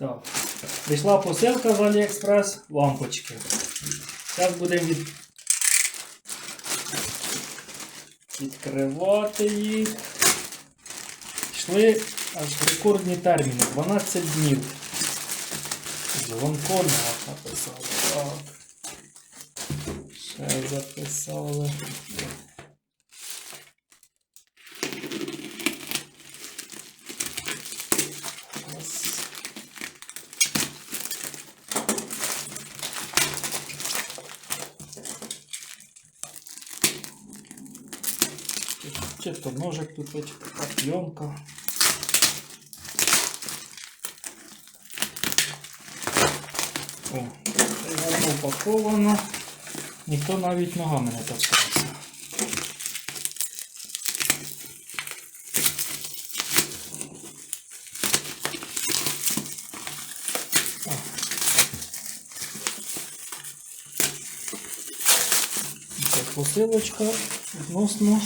Так. Прийшла посилка з Аліекспрес, лампочки. Зараз будемо від... відкривати їх. Йшли аж рекордні терміни 12 днів. Гонконга написали. Так. Ще записали. Ось. Чи то ножик тупить, пленка. О, гарно упаковано. Ніхто навіть ногами не торкався. Посилочка відносно.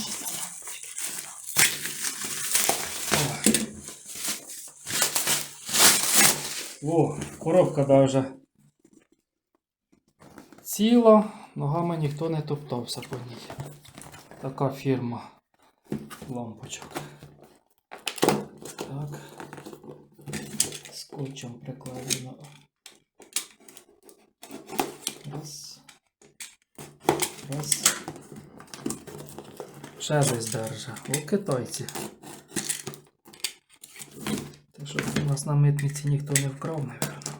О, коробка даже ціла, ногами ніхто не топтався по ній. Така фірма лампочок. Так. Скотчем прикладено. Раз. Раз. Ще десь держа. О, китайці. Те, що у нас на митниці ніхто не вкрав, напевно.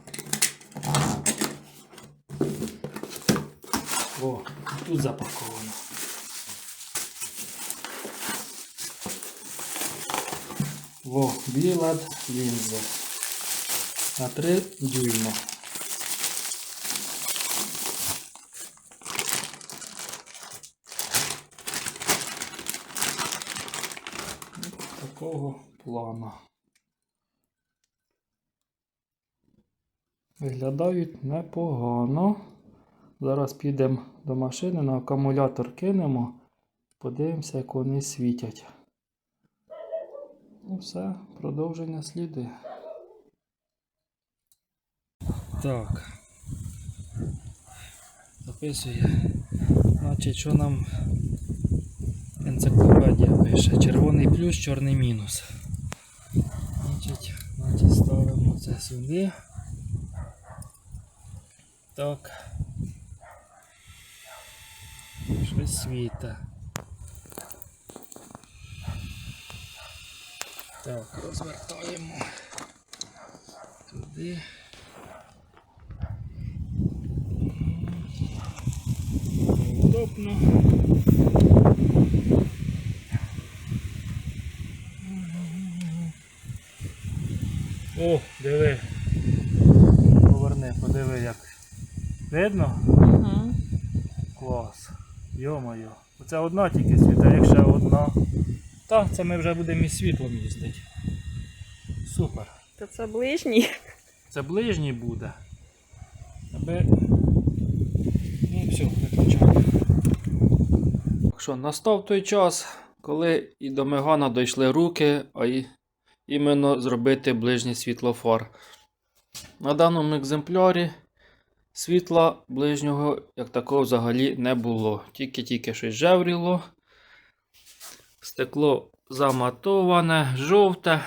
О, тут запаковано. Во, білад лінзи. На 3 дюйма. Такого плана. Виглядають непогано. Зараз підемо до машини, на акумулятор кинемо, подивимося, як вони світять. Ну все, продовження слідує. Так. Записує. Значить, що нам енциклопедія пише? Червоний плюс, чорний мінус. Значить, значить ставимо це сюди. Так. Щось світа. Так, розвертаємо туди. Удобно. О, диви. Поверни, подиви як. Видно? Угу. Клас. Йо-моє. Оце одна тільки світа, як ще одна. Так, це ми вже будемо із світлом їздити. Супер. То це ближній. Це ближній буде. Аби. Ну все, виключаю. Так що, настав той час, коли і до Мегана дійшли руки, а й іменно зробити ближній світлофар. На даному екземплярі світла ближнього як такого взагалі не було. Тільки-тільки щось жевріло. Стекло заматоване, жовте.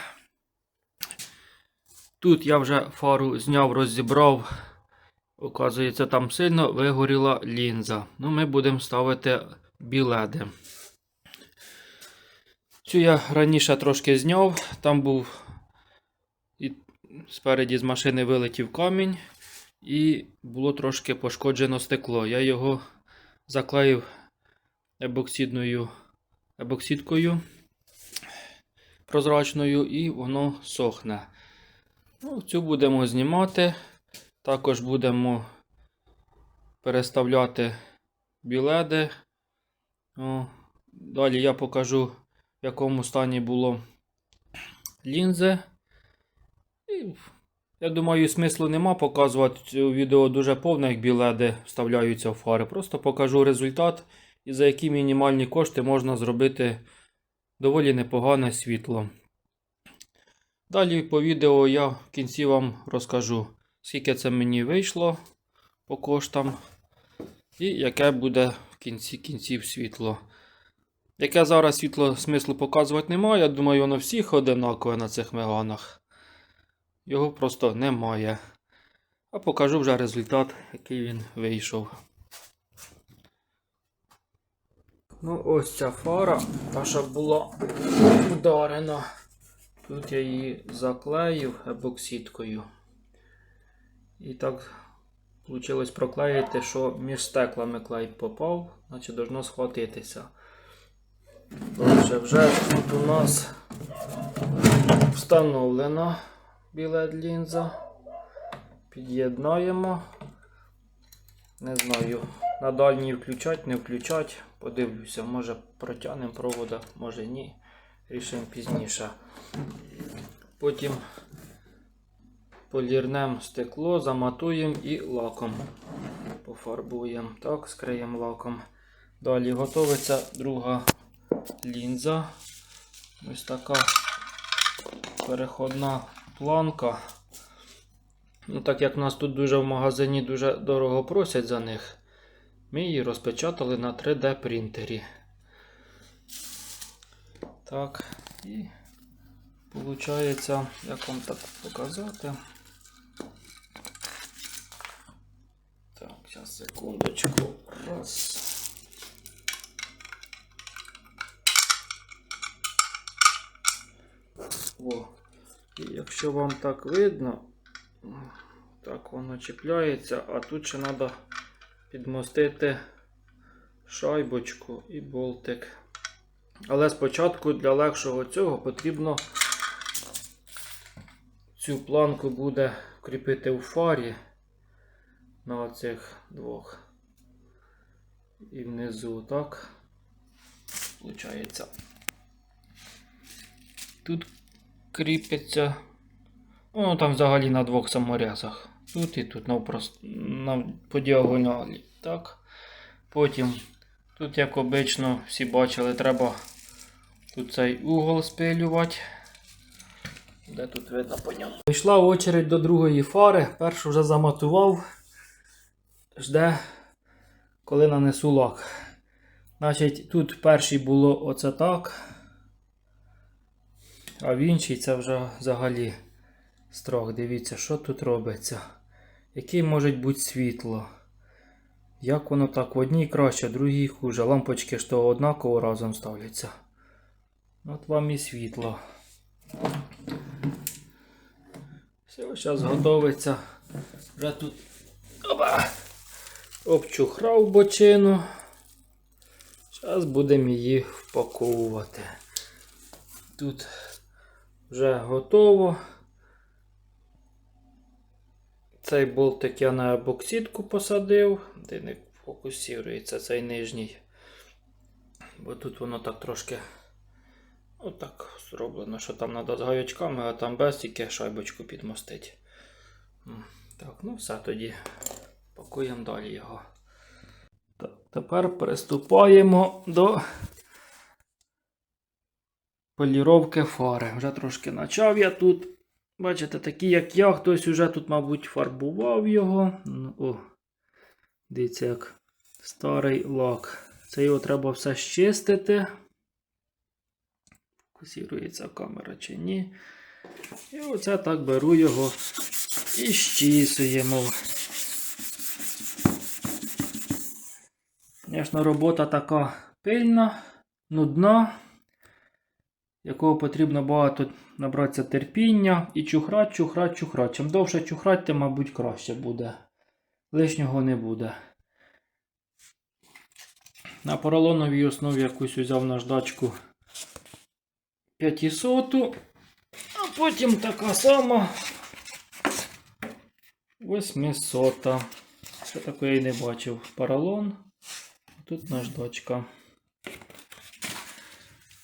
Тут я вже фару зняв, розібрав. Оказується, там сильно вигоріла лінза. Ну, ми будемо ставити біледи. Цю я раніше трошки зняв. Там був і спереді з машини вилетів камінь, і було трошки пошкоджено стекло. Я його заклеїв ебоксидною ебоксидкою прозрачною, і воно сохне. Ну, цю будемо знімати. Також будемо переставляти біледи. О, далі я покажу, в якому стані було лінзи. Я думаю, смислу нема показувати це відео дуже повне, як біледи вставляються в фари. Просто покажу результат і за які мінімальні кошти можна зробити доволі непогане світло. Далі по відео я в кінці вам розкажу, скільки це мені вийшло по коштам, і яке буде в кінці кінців світло. Яке зараз світло смислу показувати немає, я думаю, воно всіх одинакове на цих меганах. Його просто немає. А покажу вже результат, який він вийшов. Ну, ось ця фара, та що була ударена. Тут я її заклеїв ебокситкою. І так вийшло проклеїти, що між стеклами клей попав, значить должно схватитися. Отже, вже тут у нас встановлена біла лінза. Під'єднаємо. Не знаю, на дальній включать, не включать. Подивлюся, може протягнемо провода, може ні. Рішимо пізніше. Потім полірнемо стекло, заматуємо і лаком пофарбуємо. Так, скриємо лаком. Далі готується друга лінза. Ось така переходна планка. Ну, так як нас тут дуже в магазині дуже дорого просять за них, ми її розпечатали на 3D принтері. Так, і виходить, як вам так показати. Так, зараз секундочку. Раз. О. І якщо вам так видно, так воно чіпляється, а тут ще треба підмостити шайбочку і болтик. Але спочатку для легшого цього потрібно цю планку буде кріпити у фарі на оцих двох. І внизу так. Получається. Тут кріпиться. Ну, там взагалі на двох саморезах. Тут і тут навпрост, на, по діагоналі. Так. Потім, тут, як обично, всі бачили, треба тут цей угол спилювати. Де тут видно по ньому. Прийшла очередь до другої фари. Першу вже заматував. Жде, коли нанесу лак. Значить, тут перший було оце так. А в іншій це вже взагалі страх. Дивіться, що тут робиться. Який може бути світло. Як воно так? В одній краще, в другій хуже. Лампочки ж то однаково разом ставляться. От вам і світло. Все, зараз готовиться. Вже тут Опа! обчухрав бочину. Зараз будемо її впаковувати. Тут вже готово. Цей болтик я на боксітку посадив, де не фокусується цей нижній. Бо тут воно так трошки отак зроблено, що там треба з гаячками, а там без тільки шайбочку підмостить. Так, ну все тоді. Пакуємо далі його. Так, тепер приступаємо до поліровки фари. Вже трошки почав я тут. Бачите, такі, як я, хтось уже тут, мабуть, фарбував його. О, дивіться, як старий лак. Це його треба все щистити. Фокусується камера чи ні. І оце так беру його і щісуємо. Звісно, робота така пильна, нудна, якого потрібно багато набратися терпіння і чухрать, чухрать, чухрать. Чим довше чухрать, тим, мабуть, краще буде. Лишнього не буде. На поролоновій основі якусь взяв наждачку 500, а потім така сама 800. Ще такої я й не бачив. Поролон. Тут наждачка.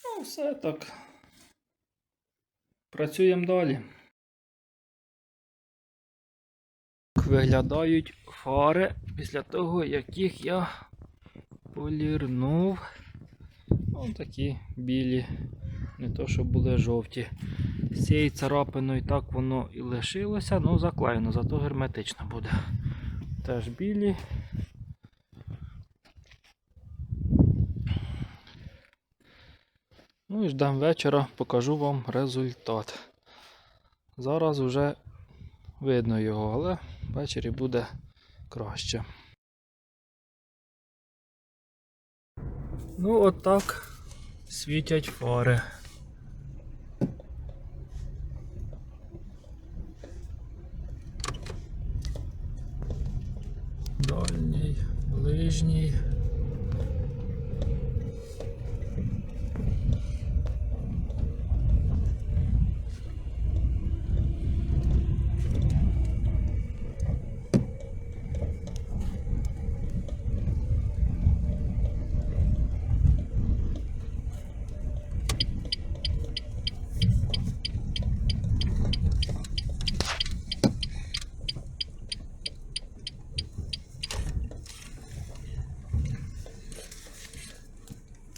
Ну, все так. Працюємо далі. Виглядають фари після того, як їх я полірнув. Ось такі білі Не то, що були жовті. З цією царапиною так воно і лишилося, ну заклеєно, зато герметично буде. Теж білі. Ну і ждемо вечора, покажу вам результат. Зараз вже видно його, але ввечері буде краще. Ну, от так світять фари. Дальній, ближній.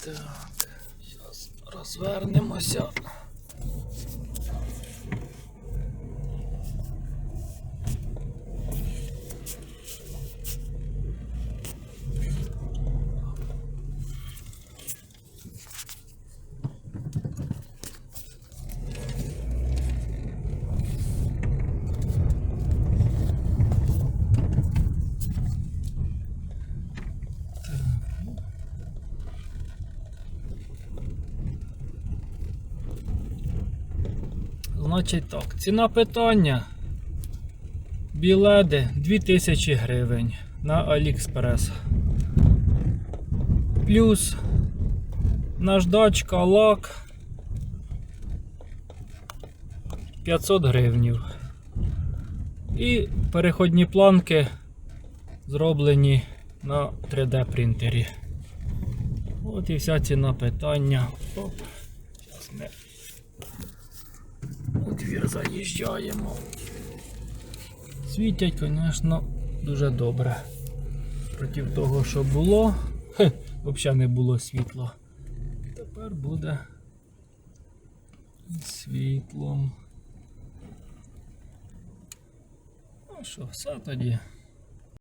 Так, зараз розвернемося. Значить так, ціна питання. Біледи 2000 гривень на AliExpress. Плюс наждачка лак 500 гривнів. І переходні планки зроблені на 3D принтері. От і вся ціна питання. Оп. Зараз ми двір заїжджаємо. Світять, звісно, дуже добре. Проти того, що було, взагалі не було світла. Тепер буде світлом. Ну що, все тоді.